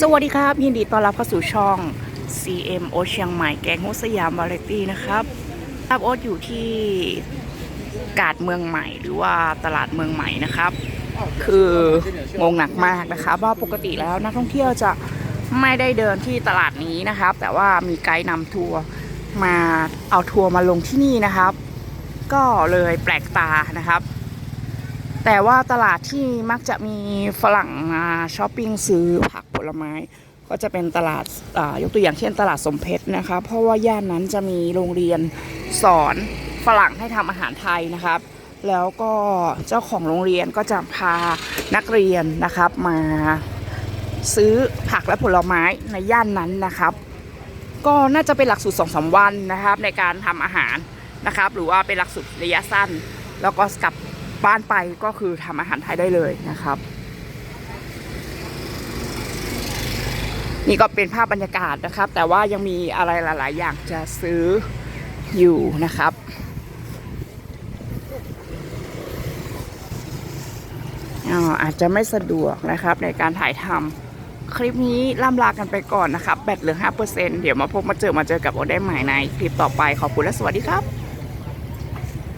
สวัสดีครับ ยินดีต้อนรับเข้าสู่ช่อง CM โอเชียงใหม่แกงโฮสยามวาไรตี้นะครับครับโอ๊ตอยู่ที่กาดเมืองใหม่หรือว่าตลาดเมืองใหม่นะครับ คืองงหนักมากนะครับว่าปกติแล้วนักท่องเที่ยวจะไม่ได้เดินที่ตลาดนี้นะครับ แต่ว่ามีไกด์นำทัวร์มาเอาทัวร์มาลงที่นี่นะครับ ก็เลยแปลกตานะครับ แต่ว่าตลาดที่มักจะมีฝรั่งมาช้อปปิ้งซื้อผักผลไม้ ก็จะเป็นตลาดายกตัวอย่างเช่นตลาดสมเพชรนะคะ เพราะว่าย่านนั้นจะมีโรงเรียนสอนฝรั่งให้ทำอาหารไทยนะครับ แล้วก็เจ้าของโรงเรียนก็จะพานักเรียนนะครับมาซื้อผักและผลไม้ในย่านนั้นนะครับ ก็น่าจะเป็นหลักสูตรสองสาวันนะครับ ในการทำอาหารนะครับ หรือว่าเป็นหลักสูตรระยะสั้น แล้วก็กลับ บ้านไปก็คือทำอาหารไทยได้เลยนะครับ นี่ก็เป็นภาพบรรยากาศนะครับ แต่ว่ายังมีอะไรหลาย ๆ อย่างจะซื้ออยู่นะครับอาอาจจะไม่สะดวกนะครับในการถ่ายทำคลิปนี้ล่ำลากันไปก่อนนะครับแบตเหลือ 5%เดี๋ยวมาพบมาเจอมาเจอกับโอได้ใหม่ในคลิปต่อไปขอบคุณและสวัสดีครับ